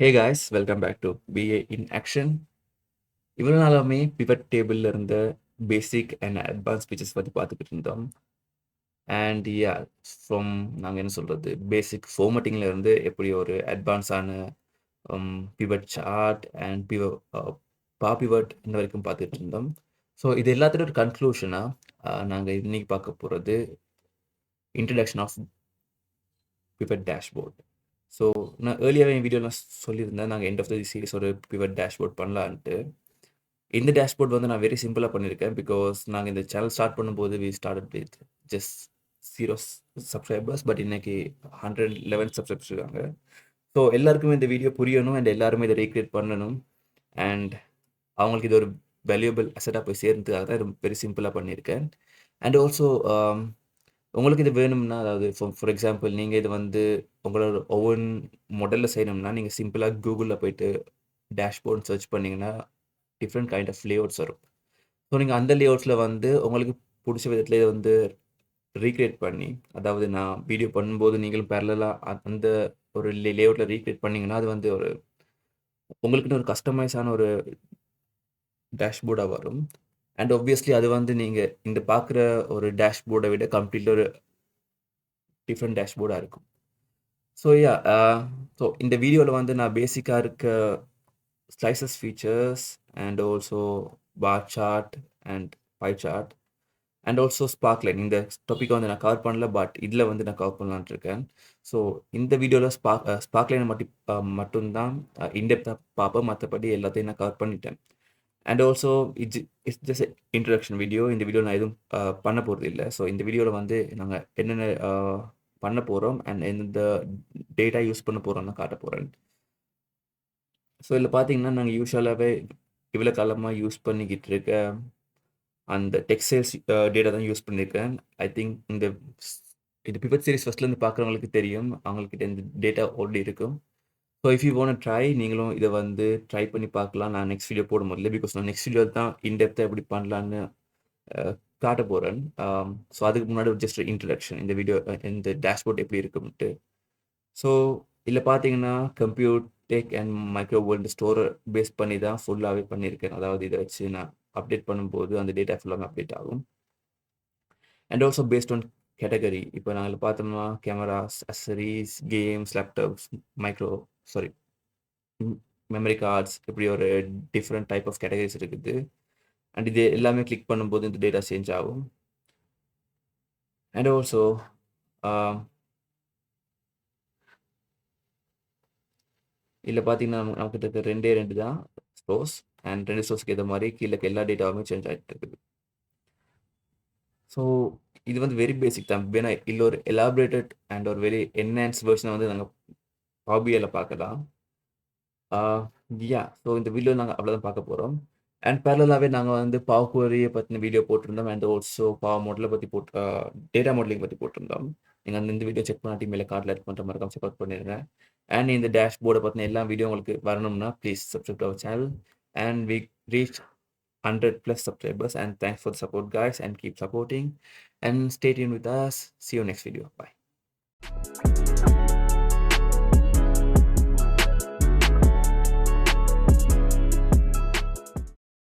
Hey guys welcome back to BA in action இவ்வளோ நாளாமே pivot டேபிளில் இருந்த பேசிக் அண்ட் அட்வான்ஸ் ஃபீச்சர்ஸ் பற்றி பார்த்துக்கிட்டு இருந்தோம். அண்ட் யா ஃப்ரம் நாங்கள் என்ன சொல்கிறது பேசிக் ஃபார்மட்டிங்கில் இருந்து எப்படி ஒரு அட்வான்ஸான பிவட் சார்ட் அண்ட் பிவ பா பிவட் இந்த வரைக்கும் பார்த்துட்டு இருந்தோம். ஸோ இது எல்லாத்துலேயும் ஒரு கன்க்ளூஷனாக நாங்கள் இன்னைக்கு பார்க்க போகிறது introduction of pivot dashboard so நான் ஏர்லியாக என் வீடியோலாம் சொல்லியிருந்தேன். நாங்கள் எண்ட் ஆஃப் த சீரிஸ் ஒரு பிவர் டேஷ்போர்ட் பண்ணலான்ட்டு. இந்த டேஷ்போர்ட் வந்து நான் வெரி சிம்பிளாக பண்ணியிருக்கேன். பிகாஸ் நாங்கள் இந்த சேனல் ஸ்டார்ட் பண்ணும்போது we start with just zero subscribers but இன்னைக்கு ஹண்ட்ரட் லெவன் சப்ஸ்கிரைபர்ஸ் இருக்காங்க. ஸோ எல்லாருக்குமே இந்த வீடியோ புரியணும் அண்ட் எல்லாருமே இதை ரீக்ரியேட் பண்ணணும். அண்ட் அவங்களுக்கு இது ஒரு வேல்யூபிள் அசட்டாக போய் சேர்ந்ததுக்காக தான் இது வெரி சிம்பிளாக பண்ணியிருக்கேன். அண்ட் ஆல்சோ உங்களுக்கு இது வேணும்னா அதாவது ஃபார் ஃபார் எக்ஸாம்பிள் நீங்கள் இது வந்து உங்களோட ஒவ்வொன் மாடலில் செய்யணும்னா நீங்கள் சிம்பிளாக கூகுளில் போயிட்டு டேஷ்போர்ட் சர்ச் பண்ணிங்கன்னா டிஃப்ரெண்ட் கைண்ட் ஆஃப் லேஅவுட்ஸ் வரும். ஸோ நீங்கள் அந்த லேஅவுட்ஸில் வந்து உங்களுக்கு பிடிச்ச விதத்தில் இதை வந்து ரீக்ரியேட் பண்ணி அதாவது நான் வீடியோ பண்ணும்போது நீங்களும் பேரலாக அந்த ஒரு லே லேஅவுட்டில் ரீக்ரியேட் பண்ணிங்கன்னா அது வந்து ஒரு உங்களுக்குன்னு ஒரு கஸ்டமைஸான ஒரு டேஷ்போர்டாக வரும். அண்ட் ஒப்வியஸ்லி அது வந்து நீங்கள் இந்த பார்க்குற ஒரு டேஷ்போர்டை விட கம்ப்ளீட்லி ஒரு டிஃப்ரெண்ட் டேஷ்போர்டாக இருக்கும். ஸோ யா ஸோ இந்த வீடியோவில் வந்து நான் பேசிக்காக இருக்க slices features and also bar chart and pie chart and also sparkline இந்த டாப்பிக்கை வந்து நான் கவர் பண்ணல பட் இதில் வந்து நான் கவர் பண்ணலான்ட்டு இருக்கேன். ஸோ இந்த வீடியோவில் ஸ்பார்க் ஸ்பார்க்லைனை மட்டும் uh, மட்டும்தான் uh, இன்டெப்த்தாக பார்ப்பேன். மற்றபடி எல்லாத்தையும் நான் கவர் பண்ணிட்டேன். And also it's it's just introduction video இந்த வீடியோ நான் எதுவும் பண்ண போகிறது இல்லை. ஸோ இந்த வீடியோவில் வந்து நாங்கள் என்னென்ன பண்ண போகிறோம் அண்ட் எந்த டேட்டா யூஸ் பண்ண போகிறோம்னு காட்ட போகிறேன் ஸோ இதில் பார்த்தீங்கன்னா நாங்கள் யூஸ்வலாகவே இவ்வளோ காலமாக யூஸ் பண்ணிக்கிட்டு இருக்க அந்த டெக்ஸ்டைல்ஸ் டேட்டா தான் யூஸ் பண்ணியிருக்கேன் ஐ திங்க் இந்த இந்த பிபத் சீரிஸ் ஃபஸ்ட்லேருந்து பார்க்குறவங்களுக்கு தெரியும். அவங்கக்கிட்ட இந்த டேட்டா ஓடி இருக்கும். So if you want try நீங்களும் இதை வந்து ட்ரை பண்ணி பார்க்கலாம். நான் நெக்ஸ்ட் வீடியோ போட முடியல. பிகாஸ் நான் நெக்ஸ்ட் வீடியோ தான் இன்டெப்த்தாக எப்படி பண்ணலான்னு காட்ட போகிறேன் ஸோ அதுக்கு முன்னாடி ஒரு ஜஸ்ட் இன்ட்ரடக்ஷன் இந்த வீடியோ இந்த டேஷ்போர்ட் எப்படி இருக்கும்ட்டு ஸோ இதில் பார்த்தீங்கன்னா compute tech and micro world ஸ்டோரை base பண்ணி தான் ஃபுல்லாகவே பண்ணியிருக்கேன். அதாவது இதை வச்சு நான் அப்டேட் பண்ணும்போது அந்த டேட்டா ஃபுல்லாக அப்டேட் ஆகும். And also based on category இப்போ நாங்கள் பார்த்தோம்னா cameras accessories games laptops micro sorry memory cards இப்படி ஒரு டிஃப்ரெண்ட் டைப் ஆஃப் கேட்டகரிஸ் இருக்குது. அண்ட் இது எல்லாமே கிளிக் பண்ணும்போது இந்த டேட்டா சேஞ்ச் ஆகும். அண்ட் ஆல்சோ இதில் பார்த்தீங்கன்னா நமக்கு இருக்க ரெண்டே ரெண்டு தான் ஸ்டோர்ஸ் அண்ட் ரெண்டு ஸ்டோர்ஸ்க்கு ஏற்ற மாதிரி கீழே எல்லா டேட்டாவுமே சேஞ்ச் ஆகிட்டு இருக்குது. ஸோ இது வந்து வெரி பேசிக் தான். வேணா இல்லை ஒரு எலாபரேட்டட் அண்ட் ஒரு வெரி என்ஹான்ஸ் வேர்ஷனை வந்து நாங்கள் ஹாபியில் பார்க்கலாம். யா ஸோ இந்த வீடியோ நாங்கள் அவ்வளோதான் பார்க்க போகிறோம் அண்ட் பேரலாகவே நாங்கள் வந்து பாவ் குவரியை பற்றின வீடியோ போட்டிருந்தோம். அண்ட் ஆல்சோ பாவ் மாடலை பற்றி போட்டு டேட்டா மாடலிங் பற்றி போட்டிருந்தோம். நீங்கள் அந்த இந்த வீடியோ செக் பண்ணாட்டி மேலே கார்டில் ஆட் பண்ணுற மாதிரி செக் அவுட் பண்ணிடுங்க அண்ட் இந்த டேஷ் போர்டை பற்றின எல்லா வீடியோ உங்களுக்கு வரணும்னா please subscribe our channel and we reach 100 plus subscribers and thanks for support support and keep keep and and with us see us. Next video next video.